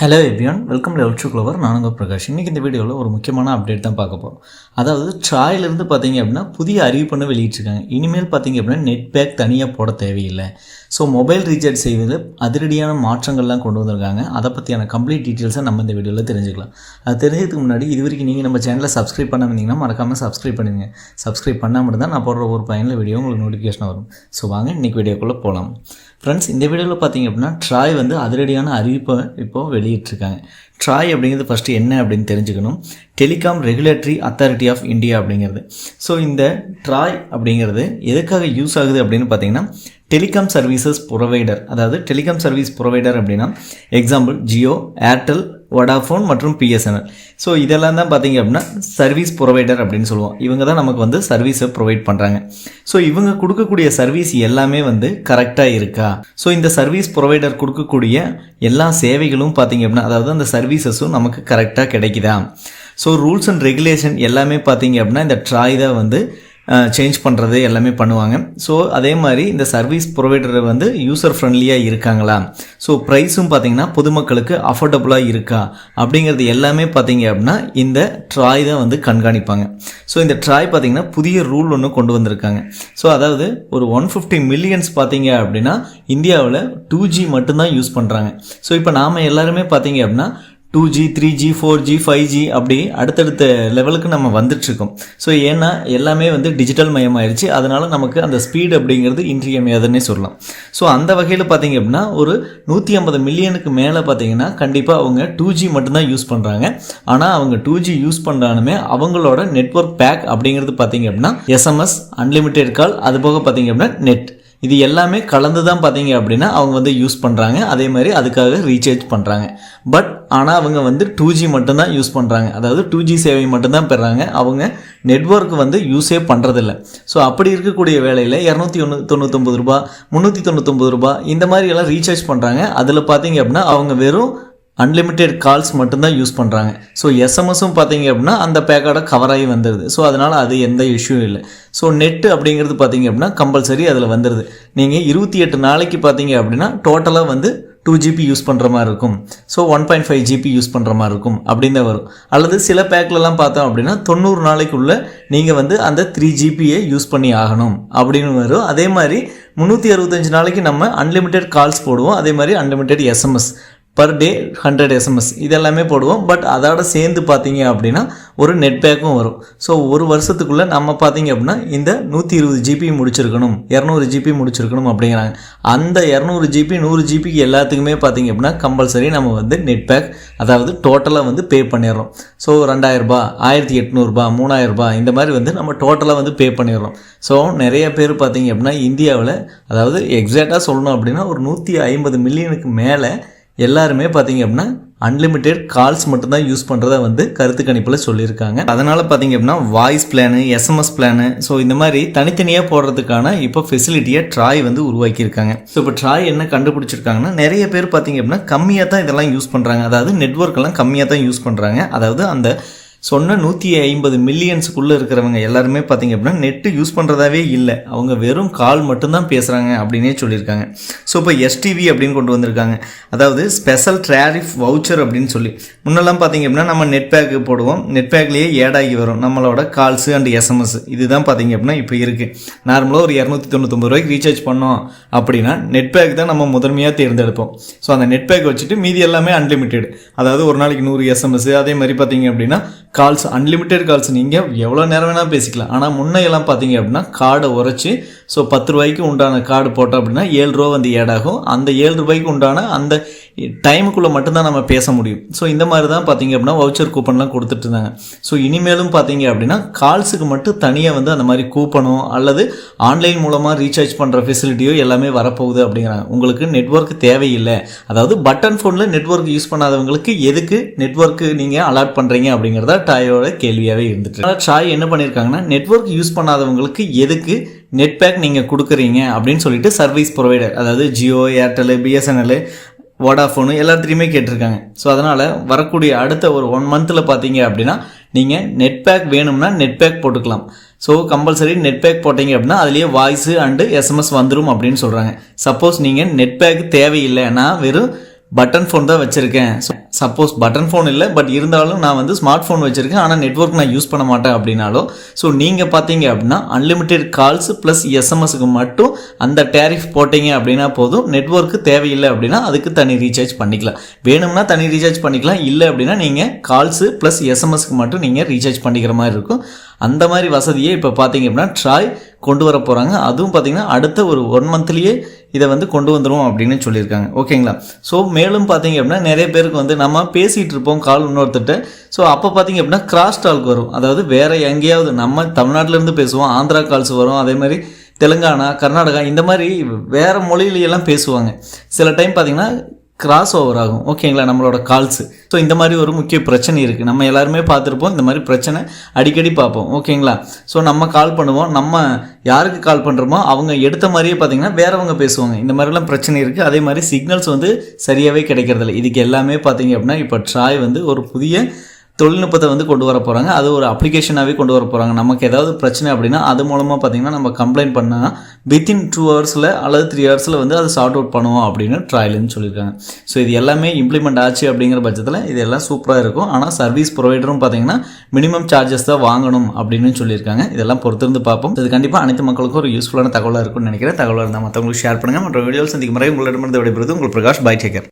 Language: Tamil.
Hello everyone welcome level to Clover நானுங்க பிரகாஷ். இன்றைக்கி இந்த வீடியோவில் ஒரு முக்கியமான அப்டேட் தான் பார்க்க போகிறோம் அதாவது ட்ராயிலிருந்து பார்த்தீங்க அப்படின்னா புதிய அறிவிப்புன்னு வெளியிட்டிருக்காங்க. இனிமேல் பார்த்தீங்க அப்படின்னா நெட் பேக் தனியாக போட தேவையில்லை. ஸோ மொபைல் ரீசார்ஜ் செய்வதில் அதிரடியான மாற்றங்கள்லாம் கொண்டு வந்திருக்காங்க. அதை பற்றியான கம்ப்ளீட் டீட்டெயில்ஸை நம்ம இந்த வீடியோவில் தெரிஞ்சுக்கலாம். அது தெரிஞ்சதுக்கு முன்னாடி இது வரைக்கும் நீங்கள் நம்ம சேனலை சப்ஸ்கிரைப் பண்ண வந்தீங்கன்னா மறக்காமல் சப்ஸ்கிரைப் பண்ணுங்க சப்ஸ்கிரைப் மட்டும் தான் நான் போடுற ஒரு பயனில் வீடியோ உங்களுக்கு நோட்டிஃபிகேஷன் வரும். ஸோ வாங்க இன்றைக்கி வீடியோக்குள்ளே போகலாம் ஃப்ரெண்ட்ஸ் இந்த வீடியோவில் பார்த்தீங்க அப்படின்னா ட்ராய் வந்து அதிரடியான அறிவிப்பை இப்போது வெளியிட்டிருக்காங்க. ட்ராய் அப்படிங்கிறது ஃபஸ்ட்டு என்ன அப்படின்னு தெரிஞ்சுக்கணும். Telecom regulatory authority of India அப்படிங்கிறது. ஸோ இந்த ட்ராய் அப்படிங்கிறது எதுக்காக யூஸ் ஆகுது அப்படின்னு பார்த்தீங்கன்னா டெலிகாம் சர்வீசஸ் ப்ரொவைடர் அதாவது டெலிகாம் சர்வீஸ் ப்ரொவைடர் அப்படின்னா எக்ஸாம்பிள் ஜியோ ஏர்டெல் வடாஃபோன் மற்றும் பிஎஸ்என்எல் ஸோ இதெல்லாம் தான் பார்த்தீங்க அப்படின்னா சர்வீஸ் ப்ரொவைடர் அப்படின்னு சொல்லுவோம். இவங்க தான் நமக்கு வந்து சர்வீஸை ப்ரொவைட் பண்ணுறாங்க ஸோ இவங்க கொடுக்கக்கூடிய சர்வீஸ் எல்லாமே வந்து கரெக்டாக இருக்கா? ஸோ இந்த சர்வீஸ் ப்ரொவைடர் கொடுக்கக்கூடிய எல்லா சேவைகளும் பார்த்தீங்க அப்படின்னா அதாவது அந்த சர்வீசஸும் நமக்கு கரெக்டாக கிடைக்குதா? ஸோ ரூல்ஸ் அண்ட் ரெகுலேஷன் எல்லாமே பார்த்தீங்க அப்படின்னா இந்த ட்ராய் தான் வந்து சேஞ்ச் பண்ணுறது எல்லாமே பண்ணுவாங்க. ஸோ அதே மாதிரி இந்த சர்வீஸ் ப்ரொவைடர் வந்து யூசர் ஃப்ரெண்ட்லியாக இருக்காங்களா? ஸோ ப்ரைஸும் பார்த்தீங்கன்னா பொதுமக்களுக்கு அஃபோர்டபுளாக இருக்கா? அப்படிங்கிறது எல்லாமே பார்த்தீங்க அப்படின்னா இந்த ட்ராய் தான் வந்து கண்காணிப்பாங்க. ஸோ இந்த ட்ராய் பார்த்தீங்கன்னா புதிய ரூல் ஒன்று கொண்டு வந்திருக்காங்க. ஸோ அதாவது ஒரு ஒன் ஃபிஃப்டி மில்லியன்ஸ் பார்த்தீங்க அப்படின்னா இந்தியாவில் டூ ஜி மட்டும்தான் யூஸ் பண்ணுறாங்க ஸோ இப்போ நாம் எல்லாருமே பார்த்தீங்க அப்படின்னா two G three G four G five G அப்படி அடுத்தடுத்த லெவலுக்கு நம்ம வந்துட்டுருக்கோம். ஸோ ஏன்னா எல்லாமே வந்து டிஜிட்டல் மயமாயிருச்சு. அதனால் நமக்கு அந்த ஸ்பீடு அப்படிங்கிறது இன்றியமையாதுன்னே சொல்லலாம். ஸோ அந்த வகையில் பார்த்தீங்க அப்படின்னா ஒரு நூற்றி ஐம்பது மில்லியனுக்கு மேலே பார்த்தீங்கன்னா கண்டிப்பாக அவங்க டூ ஜி மட்டும்தான் யூஸ் பண்ணுறாங்க ஆனால் அவங்க டூ ஜி யூஸ் பண்ணாலுமே அவங்களோட நெட்ஒர்க் பேக் அப்படிங்கிறது பார்த்தீங்க அப்படின்னா எஸ்எம்எஸ் அன்லிமிட்டெட் கால் அது போக பார்த்தீங்க அப்படின்னா நெட் இது எல்லாமே கலந்து தான் பார்த்தீங்க அப்படின்னா அவங்க வந்து யூஸ் பண்ணுறாங்க அதே மாதிரி அதுக்காக ரீசார்ஜ் பண்ணுறாங்க பட் ஆனால் அவங்க வந்து டூ ஜி மட்டும்தான் யூஸ் பண்ணுறாங்க அதாவது டூ ஜி சேவை மட்டும்தான் பெறாங்க. அவங்க நெட்ஒர்க் வந்து யூஸே பண்ணுறதில்ல ஸோ அப்படி இருக்கக்கூடிய வேலையில் இரநூத்தி ஒன்று தொண்ணூத்தொம்பது ரூபா முந்நூற்றி தொண்ணூத்தொம்பது ரூபா இந்த மாதிரி எல்லாம் ரீசார்ஜ் பண்ணுறாங்க அதில் பார்த்தீங்க அப்படின்னா அவங்க வெறும் அன்லிமிட்டெட் கால்ஸ் மட்டும்தான் யூஸ் பண்ணுறாங்க ஸோ எஸ்எம்எஸும் பார்த்தீங்க அப்படின்னா அந்த பேக்கோட கவர் ஆகி வந்துடுது ஸோ அதனால் அது எந்த இஷ்யூ இல்லை. ஸோ நெட்டு அப்படிங்கிறது பார்த்தீங்க அப்படின்னா கம்பல்சரி அதில் வந்துடுது நீங்கள் இருபத்தி எட்டு நாளைக்கு பார்த்தீங்க அப்படின்னா டோட்டலாக வந்து டூ ஜிபி யூஸ் பண்ணுற மாதிரி இருக்கும். So one point five GB use பண்ணுற மாதிரி இருக்கும். அப்படின்னு தான் வரும். அல்லது சில பேக்லலாம் பார்த்தோம் அப்படின்னா தொண்ணூறு நாளைக்குள்ளே நீங்கள் வந்து அந்த த்ரீ ஜிபியை யூஸ் பண்ணி ஆகணும். அப்படின்னு வரும். அதே மாதிரி முந்நூற்றி அறுபத்தஞ்சு நாளைக்கு நம்ம அன்லிமிட்டெட் கால்ஸ் போடுவோம். அதே மாதிரி unlimited SMS per day hundred SMS இதெல்லாமே போடுவோம். பட் அதோட சேர்ந்து பார்த்தீங்க அப்படின்னா ஒரு நெட் பேக்கும் வரும். ஸோ ஒரு வருஷத்துக்குள்ளே நம்ம பார்த்தீங்க அப்படின்னா இந்த நூற்றி இருபது ஜிபி முடிச்சிருக்கணும். இரநூறு ஜிபி முடிச்சிருக்கணும் அப்படிங்கிறாங்க. அந்த இரநூறு ஜிபி நூறு ஜிபிக்கு எல்லாத்துக்குமே பார்த்தீங்க அப்படின்னா கம்பல்சரி நம்ம வந்து நெட் பேக் அதாவது டோட்டலாக வந்து பே பண்ணிடுறோம். ஸோ ரெண்டாயிரரூபா ஆயிரத்தி எட்நூறுபா மூணாயிரரூபா இந்த மாதிரி வந்து நம்ம டோட்டலாக வந்து பே பண்ணிடுறோம். ஸோ நிறைய பேர் பார்த்தீங்க அப்படின்னா இந்தியாவில் அதாவது எக்ஸாக்டாக சொல்லணும் அப்படின்னா ஒரு நூற்றி ஐம்பது மில்லியனுக்கு மேலே எல்லாருமே பார்த்தீங்க அப்படின்னா அன்லிமிட்டெட் கால்ஸ் மட்டும்தான் யூஸ் பண்ணுறதா வந்து கருத்து கணிப்பில் சொல்லியிருக்காங்க. அதனால் பார்த்தீங்க அப்படின்னா voice plan SMS plan so இந்த மாதிரி தனித்தனியாக போடுறதுக்கான இப்போ ஃபெசிலிட்டியை ட்ராய் வந்து உருவாக்கியிருக்காங்க. ஸோ இப்போ ட்ராய் என்ன கண்டுபிடிச்சிருக்காங்கன்னா நிறைய பேர் பார்த்தீங்க அப்படின்னா கம்மியாக தான் இதெல்லாம் யூஸ் பண்ணுறாங்க அதாவது நெட்ஒர்க்கெல்லாம் கம்மியாக தான் யூஸ் பண்ணுறாங்க அதாவது அந்த சொன்ன நூற்றி ஐம்பது மில்லியன்ஸுக்குள்ளே இருக்கிறவங்க எல்லாருமே பார்த்தீங்க அப்படின்னா நெட்டு யூஸ் பண்ணுறதாவே இல்லை. அவங்க வெறும் கால் மட்டும்தான் பேசுகிறாங்க அப்படின்னே சொல்லியிருக்காங்க. ஸோ இப்போ எஸ்டிவி அப்படின்னு கொண்டு வந்திருக்காங்க. அதாவது ஸ்பெஷல் ட்ராரிஃப் வவுச்சர் அப்படின்னு சொல்லி. முன்னெல்லாம் பார்த்தீங்க அப்படின்னா நம்ம நெட் பேக்கு போடுவோம். நெட் பேக்லேயே ஏடாகி வரும். நம்மளோட கால்ஸு அண்ட் எஸ்எம்எஸ் இதுதான் பார்த்தீங்க அப்படின்னா இப்போ இருக்குது நார்மலாக ஒரு இரநூத்தி தொண்ணூத்தொம்பது ரூபாய்க்கு ரீசார்ஜ் பண்ணோம் அப்படின்னா நெட் பேக் தான் நம்ம முதன்மையாக தேர்ந்தெடுப்போம். ஸோ அந்த நெட் பேக் வச்சுட்டு மீதி எல்லாமே அன்லிமிட்டெட் அதாவது ஒரு நாளைக்கு நூறு எஸ்எம்எஸ் அதே மாதிரி பார்த்தீங்க அப்படின்னா கால்ஸ் அன்லிமிட்டெட் கால்ஸ் நீங்கள் எவ்வளோ நேரம் வேணால் பேசிக்கலாம். ஆனால் முன்னையெல்லாம் பார்த்தீங்க அப்படின்னா கார்டை உரைச்சி ஸோ பத்து ரூபாய்க்கு உண்டான கார்டு போட்டோம் அப்படின்னா ஏழு ரூபா வந்து ஏடாகும் அந்த ஏழு ரூபாய்க்கு உண்டான அந்த டைமுக்குள்ளே மட்டும்தான் நம்ம பேச முடியும். ஸோ இந்த மாதிரி தான் பார்த்தீங்க அப்படின்னா வவுச்சர் கூப்பன்லாம் கொடுத்துட்டு இருந்தாங்க ஸோ இனிமேலும் பார்த்தீங்க அப்படின்னா கால்ஸுக்கு மட்டும் தனியாக வந்து அந்த மாதிரி கூப்பனோ அல்லது ஆன்லைன் மூலமாக ரீசார்ஜ் பண்ணுற ஃபெசிலிட்டியோ எல்லாமே வரப்போகுது அப்படிங்கிறாங்க. உங்களுக்கு நெட்ஒர்க் தேவையில்லை. அதாவது பட்டன் ஃபோனில் நெட்ஒர்க் யூஸ் பண்ணாதவங்களுக்கு எதுக்கு நெட்ஒர்க்கு நீங்கள் அலாட் பண்ணுறீங்க அப்படிங்கிறத டாயோட கேள்வியாகவே இருந்துட்டு டாய் என்ன பண்ணியிருக்காங்கன்னா நெட்ஒர்க் யூஸ் பண்ணாதவங்களுக்கு எதுக்கு நெட் பேக் நீங்கள் கொடுக்குறீங்க அப்படின்னு சொல்லிட்டு சர்வீஸ் ப்ரொவைடர் அதாவது ஜியோ ஏர்டெல் பிஎஸ்என்எல் வோடாஃபோனு எல்லாத்துலேயுமே கேட்டிருக்காங்க. ஸோ அதனால் வரக்கூடிய அடுத்த ஒரு ஒன் மந்தில் பார்த்தீங்க அப்படின்னா நீங்கள் நெட் பேக் வேணும்னா நெட் பேக் போட்டுக்கலாம். ஸோ கம்பல்சரி நெட் பேக் போட்டீங்க அப்படின்னா அதுலேயே வாய்ஸு அண்டு எஸ்எம்எஸ் வந்துடும் அப்படின்னு சொல்கிறாங்க சப்போஸ் நீங்கள் நெட் பேக் தேவையில்லை நான் வெறும் பட்டன் ஃபோன் தான் வச்சுருக்கேன். சப்போஸ் பட்டன் ஃபோன் இல்லை பட் இருந்தாலும் நான் வந்து ஸ்மார்ட் ஃபோன் வச்சுருக்கேன். ஆனால் நெட்ஒர்க் நான் யூஸ் பண்ண மாட்டேன் அப்படின்னாலோ ஸோ நீங்கள் பார்த்தீங்க அப்படின்னா அன்லிமிட்டெட் கால்ஸ் ப்ளஸ் எஸ்எம்எஸ்க்கு மட்டும் அந்த டேரிஃப் போட்டீங்க அப்படின்னா போதும். நெட்ஒர்க்கு தேவையில்லை அப்படின்னா அதுக்கு தனி ரீசார்ஜ் பண்ணிக்கலாம். வேணும்னா தனி ரீசார்ஜ் பண்ணிக்கலாம். இல்லை அப்படின்னா நீங்கள் கால்ஸு ப்ளஸ் எஸ்எம்எஸ்க்கு மட்டும் நீங்கள் ரீசார்ஜ் பண்ணிக்கிற மாதிரி இருக்கும். அந்த மாதிரி வசதியை இப்போ பார்த்தீங்க அப்படின்னா ட்ராய் கொண்டு வர போகிறாங்க அதுவும் பார்த்தீங்கன்னா அடுத்த ஒரு ஒன் மந்த்லேயே இதை வந்து கொண்டு வந்துடும் அப்படின்னு சொல்லியிருக்காங்க. ஓகேங்களா? ஸோ மேலும் பார்த்தீங்க அப்படின்னா நிறைய பேருக்கு வந்து நம்ம பேசிகிட்டு இருப்போம் கால் இன்னொருத்தட்ட ஸோ அப்போ பார்த்தீங்க அப்படின்னா கிராஸ் டாக் வரும். அதாவது வேறு எங்கேயாவது நம்ம தமிழ்நாட்டிலேருந்து பேசுவோம் ஆந்திரா கால்ஸ் வரும் அதே மாதிரி தெலுங்கானா கர்நாடகா இந்த மாதிரி வேறு மொழியிலையெல்லாம் பேசுவாங்க. சில டைம் பார்த்தீங்கன்னா கிராஸ் ஓவர் ஆகும். ஓகேங்களா? நம்மளோட கால்ஸு ஸோ இந்த மாதிரி ஒரு முக்கிய பிரச்சனை இருக்குது நம்ம எல்லாருமே பார்த்துருப்போம். இந்த மாதிரி பிரச்சனை அடிக்கடி பார்ப்போம். ஓகேங்களா? ஸோ நம்ம கால் பண்ணுவோம். நம்ம யாருக்கு கால் பண்ணுறோமோ அவங்க எடுத்த மாதிரியே பார்த்தீங்கன்னா வேறவங்க பேசுவாங்க. இந்த மாதிரிலாம் பிரச்சனை இருக்குது அதே மாதிரி சிக்னல்ஸ் வந்து சரியாகவே கிடைக்கிறதில்ல. இதுக்கு எல்லாமே பார்த்தீங்க அப்படின்னா இப்போ ட்ராய் வந்து ஒரு புதிய தொழில்நுட்பத்தை வந்து கொண்டு வர போகிறாங்க அது ஒரு அப்ளிகேஷனாகவே கொண்டு வர போகிறாங்க நமக்கு ஏதாவது பிரச்சனை அப்படின்னா அது மூலமாக பார்த்தீங்கன்னா நம்ம கம்ப்ளைண்ட் பண்ணால் வித்தின் டூ ஹவர்ஸில் அல்லது த்ரீ ஹவர்ஸில் வந்து அதை சார்ட் அவுட் பண்ணுவோம் அப்படின்னு ட்ராயல்னு சொல்லியிருக்காங்க. ஸோ இது எல்லாமே இம்ப்ளிமெண்ட் ஆச்சு அப்படிங்கிற பட்சத்தில் இது எல்லாம் சூப்பராக இருக்கும். ஆனால் சர்வீஸ் ப்ரொவைடரும் பார்த்தீங்கன்னா மினிமம் சார்ஜஸ் தான் வாங்கணும் அப்படின்னு சொல்லியிருக்காங்க. இதெல்லாம் பொறுத்திருந்து பார்ப்போம். இது கண்டிப்பாக அனைத்து மக்களுக்கும் ஒரு யூஸ்ஃபுல்லான தகவலாக இருக்கும்னு நினைக்கிறேன். தகவலாக இருந்தால் மற்றவங்களுக்கு ஷேர் பண்ணுங்கள் மற்ற வீடியோஸ் சந்திக்கும் முறை உங்களிடமிருந்து விடைபெறுவது உங்கள் பிரகாஷ் பை டேக்கர்.